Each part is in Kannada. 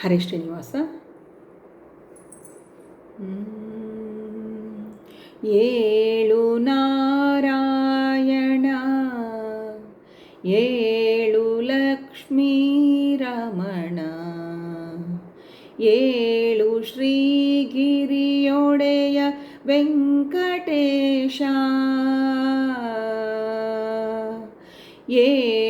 ಹರೇ ಶ್ರೀನಿವಾಸ. ಏಳು ನಾರಾಯಣ. ಏಳು ಲಕ್ಷ್ಮೀ ರಮಣ. ಏಳು ಶ್ರೀಗಿರಿಯೊಡೆಯ ವೆಂಕಟೇಶ. ಏಳು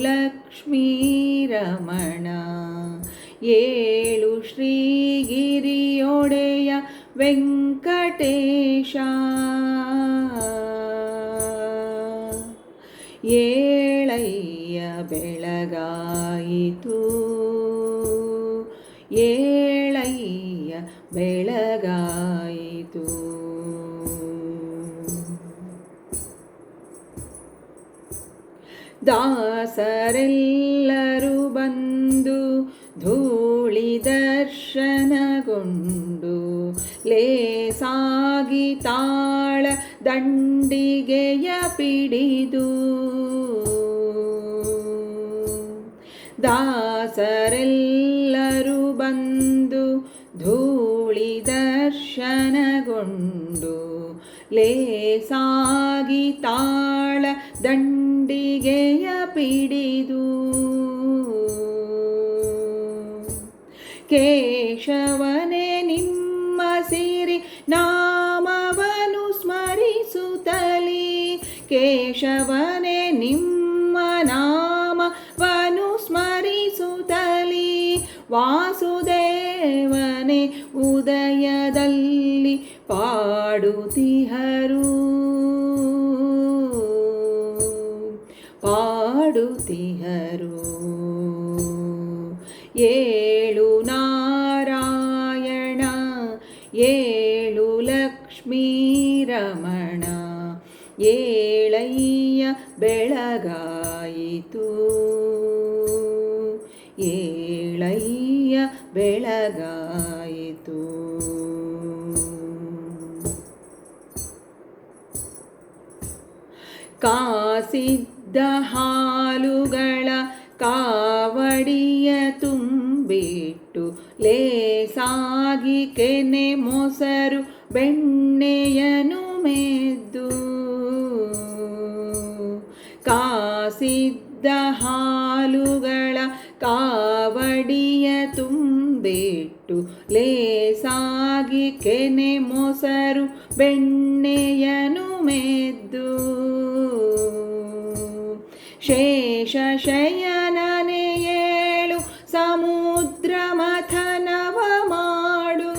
ಏಳು ಲಕ್ಷ್ಮೀ ರಮಣ ಏಳು ಶ್ರೀಗಿರಿಯೊಡೆಯ ವೆಂಕಟೇಶ. ಏಳಯ್ಯ ಬೆಳಗಾಯಿತು. ಏಳಯ್ಯ ಬೆಳಗಾಯಿತು. ದಾಸರೆಲ್ಲರೂ ಬಂದು ಧೂಳಿ ದರ್ಶನಗೊಂಡು ಲೇಸಾಗಿ ತಾಳ ದಂಡಿಗೆಯ ಪಿಡಿದು ದಾಸರೆಲ್ಲರೂ ಬಂದು ಧೂಳಿ ದರ್ಶನಗೊಂಡು ಲೇಸಾಗಿ ತಾಳ ದಂಡಿಗೆಯ ಪಿಡಿದು. ಕೇಶವನೇ ನಿಮ್ಮ ಸಿರಿ ನಾಮವನು ಸ್ಮರಿಸುತ್ತಲಿ. ಕೇಶವನೇ ನಿಮ್ಮ ನಾಮವನು ಸ್ಮರಿಸುತ್ತಲಿ. ವಾಸುದೇವನೇ, ಉದಯದಲ್ಲಿ ಪಾಡುತ್ತಿಹರು ಪಾಡುತ್ತಿಹರು ಏಳು ನಾರಾಯಣ ಏಳು ಲಕ್ಷ್ಮೀ ರಮಣ ಏಳಯ್ಯ ಬೆಳಗಾಯಿತು. ಏಳಯ್ಯ ಬೆಳಗಾಯಿತು. ಹಾಲುಗಳ ಕಾವಡಿಯ ತುಂಬಿಟ್ಟು ಲೇಸಾಗಿ ಕೆನೆ ಮೊಸರು ಬೆಣ್ಣೆಯನು ಮೆದ್ದು. ಕಾಸಿದ್ದ ಹಾಲುಗಳ ಕಾವಡಿಯ ತುಂಬಿಟ್ಟು ಲೇಸಾಗಿ ಕೆನೆ ಮೊಸರು ಬೆಣ್ಣೆಯನು ಮೆದ್ದು. ಶೇಷ ಶಯನನೆ ಏಳು ಸಮುದ್ರ ಮಥನವ ಮಾಡು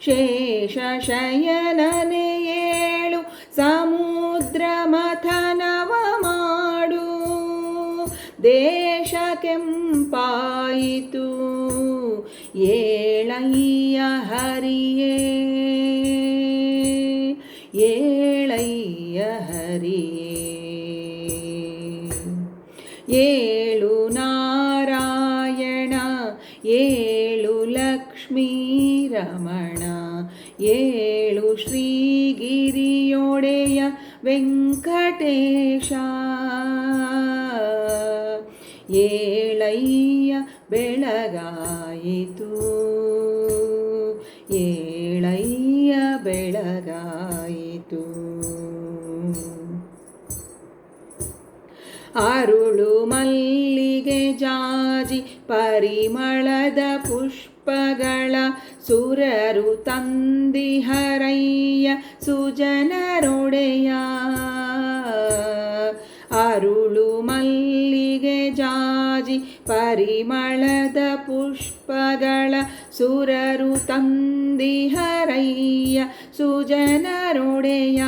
ಶೇಷ ಶಯನನೆ ಏಳು ಸಮುದ್ರ ಮಥನವ ಮಾಡು ದೇಶ ಕೆಂಪಾಯಿತು, ಏಳಯ್ಯ ಹರಿಯೇ. ಏಳು ಲಕ್ಷ್ಮೀ ರಮಣ ಏಳು ಶ್ರೀಗಿರಿಯೊಡೆಯ ವೆಂಕಟೇಶ ಏಳಯ್ಯ ಬೆಳಗಾಯಿತು ಏಳಯ್ಯ ಬೆಳಗಾಯಿತು. ಅರುಳು ಮಲ್ಲಿಗೆ ಜಾಜಿ ಪರಿಮಳದ ಪುಷ್ಪಗಳ ಸುರರು ತಂದಿಹರಯ್ಯ ಸುಜನರೊಡೆಯ. ಅರುಳು ಮಲ್ಲಿಗೆ ಜಾಜಿ ಪರಿಮಳದ ಪುಷ್ಪಗಳ ಸುರರು ತಂದಿಹರಯ್ಯ ಸುಜನರೊಡೆಯ.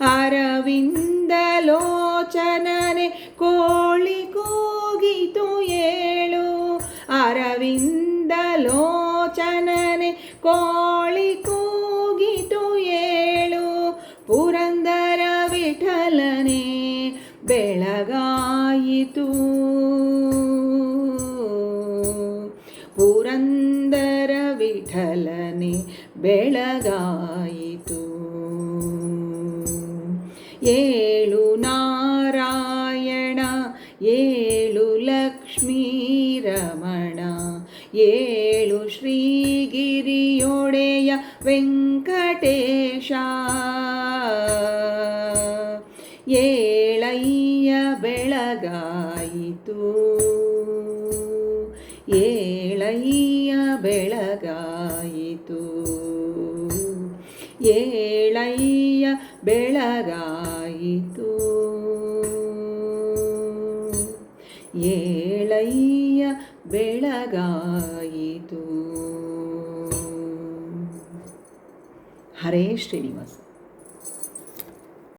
ಅರವಿಂದಲೋಚನನೆ ಕೋಳಿ ಕೂಗಿತು ಏಳು ಪುರಂದರ ವಿಠಲನೆ ಬೆಳಗಾಯಿತು. ಪುರಂದರ ವಿಠಲನೆ ಬೆಳಗಾಯಿತು. ಏಳು ನಾರಾಯಣ ಒಡೆಯ ಏಳಯ್ಯ ಬೆಳಗಾಯಿತು. ಏಳಯ್ಯ ಬೆಳಗಾಯಿತು. ಏಳಯ್ಯ ಬೆಳಗಾಯಿತು. ಏಳಯ್ಯ ಬೆಳಗಾಯಿತು. ಹರೇ ಶ್ರೀನಿವಾಸ